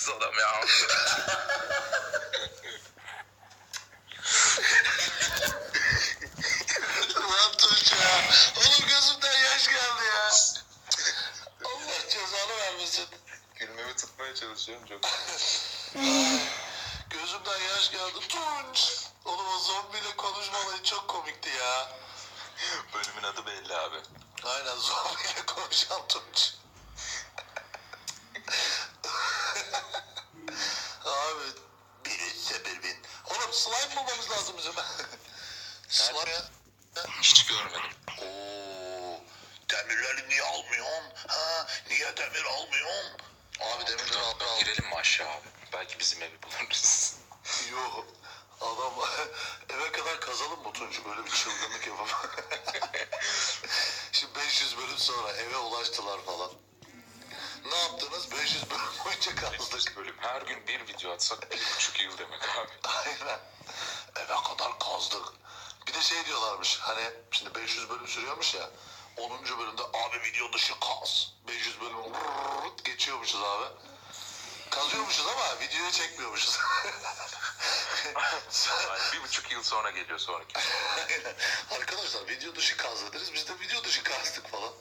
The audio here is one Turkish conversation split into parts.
şerefsiz adam ya. Lan Tunç ya. Oğlum gözümden yaş geldi ya. Allah cezanı vermesin. Gülmemi tutmaya çalışıyorum çok. Gözümden yaş geldi. Tunç. Oğlum o zombiyle konuşmaları çok komikti ya. Bölümün adı belli abi. Aynen zombiyle konuşan Tunç. Abi bir üstse bir bin. Oğlum slime bulmamız lazım bizim. slime. Hiç görmedim. Oo, demirleri niye almıyorsun? Ha, niye demir almıyorsun? Abi demirleri al, al. Girelim mi aşağı abi? Belki bizim evi buluruz. Yok. Adam eve kadar kazalım mı Tunç? Böyle bir çılgınlık yapalım. Şimdi 500 bölüm sonra eve ulaştılar falan. Ne yaptınız? 500 bölüm boyunca kazdık. bölüm. Her gün bir video atsak bir buçuk yıl demek abi. Aynen. Eve kadar kazdık. Bir de şey diyorlarmış hani şimdi 500 bölüm sürüyormuş ya. 10. bölümde abi video dışı kaz. 500 bölüm rrrr geçiyormuşuz abi. Kazıyormuşuz ama videoyu çekmiyormuşuz. Bir buçuk yıl sonra geliyor sonraki. Aynen. Arkadaşlar video dışı kaz dediniz. Biz de video dışı kazdık falan.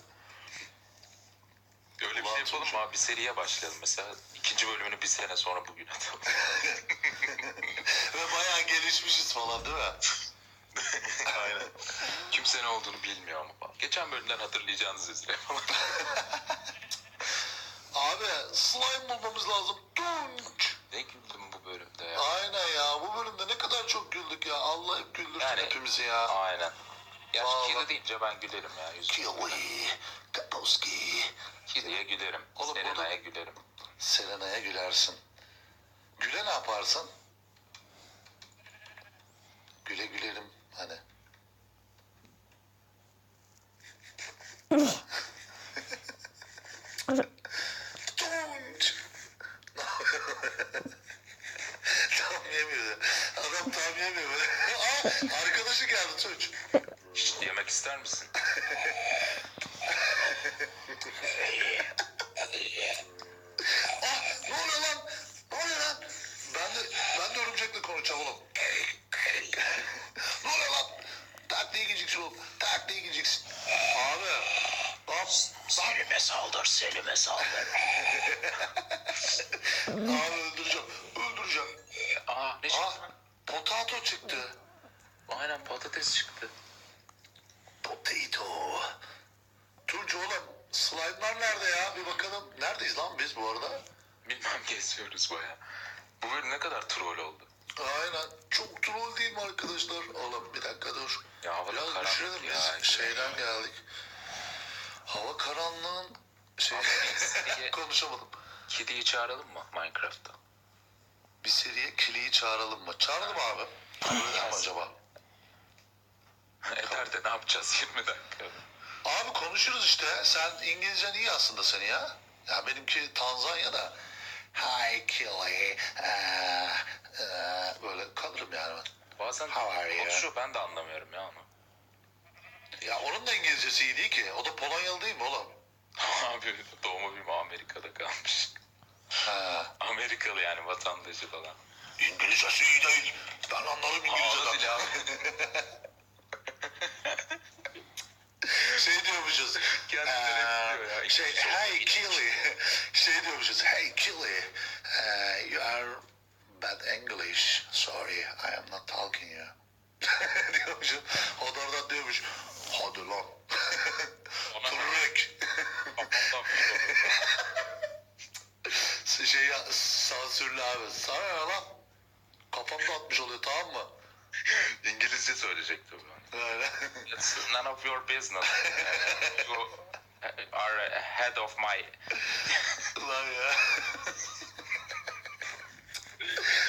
Öyle bir şey yapalım mı abi? Bir seriye başlayalım mesela. ikinci bölümünü bir sene sonra bugün atalım. Ve bayağı gelişmişiz falan değil mi? Aynen. Kimse ne olduğunu bilmiyor ama falan. Geçen bölümden hatırlayacağınız üzere falan. Abi slime bulmamız lazım. Tunç. ne güldüm bu bölümde ya. Aynen ya. Bu bölümde ne kadar çok güldük ya. Allah hep güldürsün Yani- hepimizi ya. Aynen. Gerçi Vallahi. Kili deyince ben gülerim ya. Yüzüm. Kiwi, Kapowski. Kili'ye gülerim. Oğlum Serena'ya burada- gülerim. Selena'ya gülersin. Güle ne yaparsın? Güle gülerim hani. Tunç. tam yemiyor. Adam tam yemiyor. Aa, arkadaşı geldi Tunç. Hiç yemek ister misin? Ah, ne oluyor lan? Ne oluyor lan? Ben de, ben de örümcekle konuşacağım oğlum. ne oluyor lan? Tak diye gideceksin oğlum. Tak diye gideceksin. Abi. Hop. Selim'e saldır, Selim'e saldır. Abi öldüreceğim, öldüreceğim. Aa ne çıktı? Ah, potato çıktı. Aynen patates çıktı. Potato. Tunç oğlum, slime'lar nerede ya? Bir bakalım. Neredeyiz lan biz bu arada? Bilmem geziyoruz baya. Bu bölüm ne kadar troll oldu. Aynen. Çok troll değil mi arkadaşlar? Oğlum bir dakika dur. Ya hava Biraz karanlık düşürelim ya. biz. Şeyden geldik. Hava karanlığın şey Seriye- konuşamadım. Kediyi çağıralım mı Minecraft'ta? Bir seriye Kili'yi çağıralım mı? Çağıralım abi. Eder mi acaba? Eder de ne yapacağız 20 dakika? Abi konuşuruz işte. Sen İngilizcen iyi aslında seni ya. Ya benimki Tanzanya'da. Hi Kili. Ee, ee, böyle kalırım yani ben. Bazen How are you? konuşuyor ben de anlamıyorum ya onu. İngilizcesi iyi değil ki. O da Polonyalı değil mi oğlum? Abi doğma büyüme Amerika'da kalmış. Ha. Amerikalı yani vatandaşı falan. İngilizcesi iyi değil. Ben anlarım Ağzı İngilizceden. abi. şey diyormuşuz. Kendileri eee, diyor ya, Şey, İngilizce hey Killy. şey diyormuşuz. Hey Killy. eee, you are bad English. Sorry, I am not talking you. diyormuşum. O da oradan diyormuş. Hadi lan. Tırrek. Kafamdan bir oldu. şey ya, sansürlü abi. Sana ne lan? Kafamda atmış oluyor tamam mı? İngilizce söyleyecekti bu. Öyle. It's none of your business. you are head of my... Lan ya.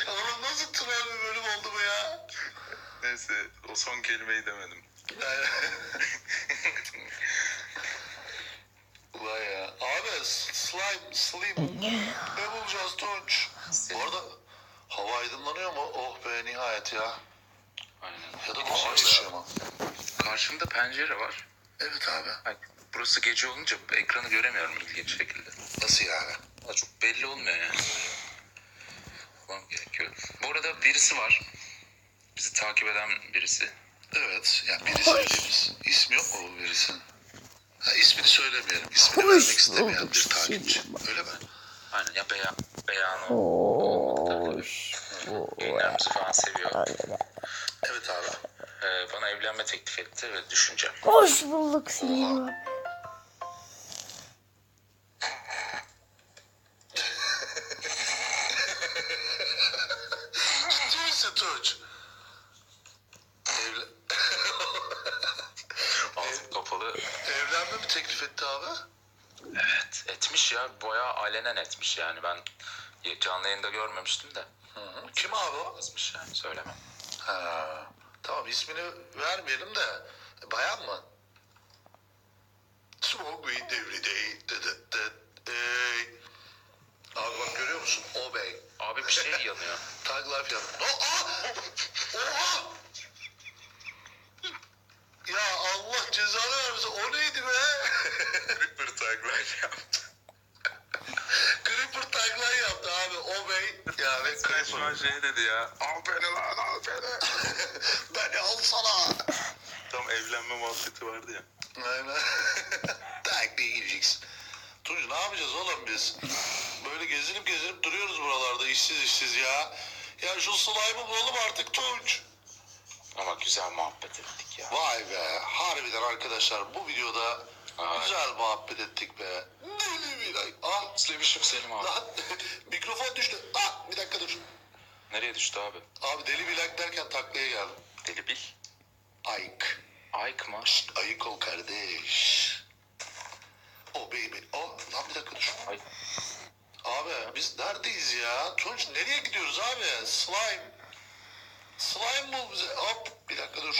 Oğlum nasıl troll bir bölüm oldu bu ya? Neyse o son kelimeyi demedim. Ulan ya. Abi slime, slim. ne bulacağız Tunç? Bu arada hava aydınlanıyor mu? Oh be nihayet ya. Aynen. Ya da var. yaşıyor mu? Karşımda pencere var. Evet abi. Ay, burası gece olunca ekranı göremiyorum ilginç şekilde. Nasıl yani? Valla çok belli olmuyor yani. gerekiyor. Bu arada birisi var. Bizi takip eden birisi. Evet. Yani birisi dediğimiz ismi yok mu bu birisinin? Ha, ismini söylemeyelim. İsmini Hoş vermek istemeyen bir takipçi. Silva. Öyle mi? Aynen ya beyan, beyanı Hoş Yayınlarımızı falan seviyor. Evet abi. Ee, bana evlenme teklif etti ve düşüneceğim. Hoş bulduk Silva. Ciddi misin Tunç? Abi? Evet etmiş ya bayağı alenen etmiş yani ben canlı yayında görmemiştim de. Hı hı. Kim abi o? Yazmış yani söylemem. Ha, tamam ismini vermeyelim de bayan mı? Smoke weed every day. Dı dı dı. Ey. Abi bak görüyor musun? O bey. Abi bir şey yanıyor. Tag life yap. Oh, ah! Oha! Ya Allah cezanı vermesin. O neydi be? Creeper tagline yaptı. Creeper tagline yaptı abi. O bey. Ya ve Şu an Creeper. şey dedi ya. Al beni lan al beni. Beni alsana. Tam evlenme muhabbeti vardı ya. Aynen. tak diye gideceksin. Tunç ne yapacağız oğlum biz? Böyle gezinip gezinip duruyoruz buralarda işsiz işsiz ya. Ya şu slime'ı bulalım artık Tunç. Ama güzel muhabbet ettik ya. Vay be. Harbiden arkadaşlar bu videoda Ay. güzel muhabbet ettik be. Deli bir ay. Ah Sevmişim Selim abi. lan mikrofon düştü. Ah bir dakika dur. Nereye düştü abi? Abi deli bir like derken taklaya geldim. Deli Bil. Ayık. Ayk mı? Şşt, ayık ol kardeş. Oh baby. Oh lan bir dakika dur. Ay. Abi biz neredeyiz ya? Tunç nereye gidiyoruz abi? Slime. Slime bul bize. Hop bir dakika dur.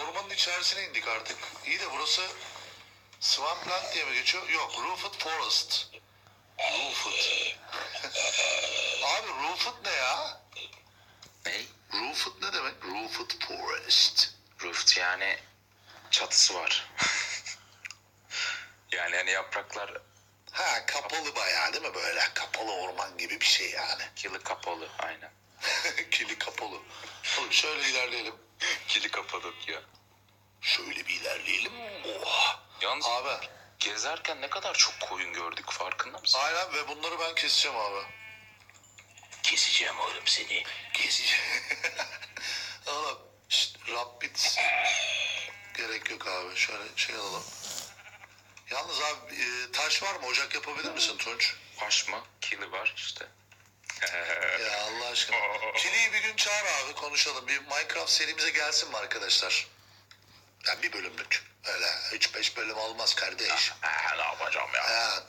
Ormanın içerisine indik artık. İyi de burası Swampland diye mi geçiyor? Yok Roofed Forest. Roofed. abi Roofed ne ya? Ney? Roofed ne demek? Roofed Forest. Roof yani çatısı var. yani hani yapraklar Ha kapalı bayağı değil mi böyle? Kapalı orman gibi bir şey yani. kili kapalı aynen. Kili kapalı. Oğlum şöyle ilerleyelim. Kili kapalı ya. Şöyle bir ilerleyelim. Oha. Yalnız Abi. Gezerken ne kadar çok koyun gördük farkında mısın? Aynen ve bunları ben keseceğim abi. Keseceğim oğlum seni. Keseceğim. oğlum. Şşt, Rabbit. Gerek yok abi. Şöyle şey alalım. Yalnız abi e, taş var mı? Ocak yapabilir misin Tunç? Baş mı? Kili var işte. Ya Allah aşkına. Kili'yi bir gün çağır abi konuşalım. Bir Minecraft serimize gelsin mi arkadaşlar? Yani bir bölümlük. Öyle 3-5 bölüm olmaz kardeş. Ee, ne yapacağım ya? Ha,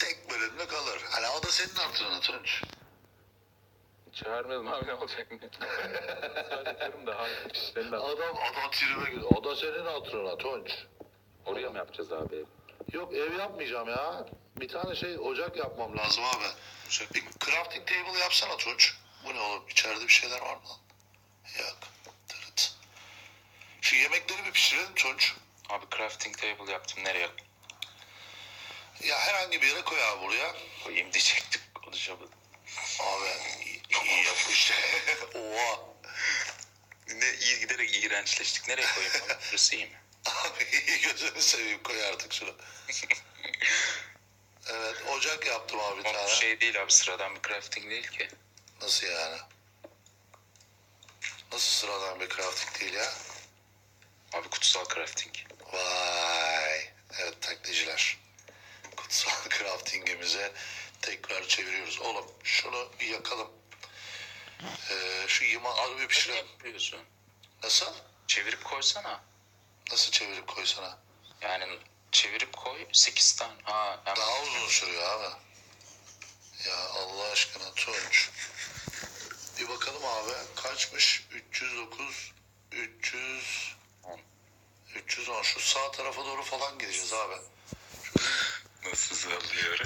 tek bölümlük olur. Hani o da senin hatırına Tunç. Çağırmadım abi ne olacak mı? İşlerini de Adam adam tribe gidiyor. O da senin hatırına Tunç. Oraya mı yapacağız abi? Yok ev yapmayacağım ya. Bir tane şey ocak yapmam lazım abi. Ocak Bir crafting table yapsana Tunç. Bu ne oğlum? İçeride bir şeyler var mı lan? Yok. Tırıt. Şu yemekleri bir pişirelim Tunç. Abi crafting table yaptım nereye Ya herhangi bir yere koy abi buraya. koyayım diyecektim konuşamadım. Abi iyi, iyi. Oha. Ne iyi giderek iğrençleştik. Nereye koyayım abi? Burası iyi mi? Abi gözünü seveyim koy artık şunu. evet ocak yaptım abi bir tane. şey değil abi sıradan bir crafting değil ki. Nasıl yani? Nasıl sıradan bir crafting değil ya? Abi kutsal crafting. Vay. Evet taklitçiler. Kutsal craftingimize tekrar çeviriyoruz. Oğlum şunu bir yakalım. Ee, şu pişirelim. Yapıyorsun. Nasıl? Çevirip koysana. Nasıl çevirip koysana? Yani çevirip koy 8 tane. Ha, hem Daha uzun sürüyor abi. Ya Allah aşkına Tunç. Bir bakalım abi. Kaçmış? 309, 300, 310. Şu sağ tarafa doğru falan gideceğiz abi. nasıl zıplıyor?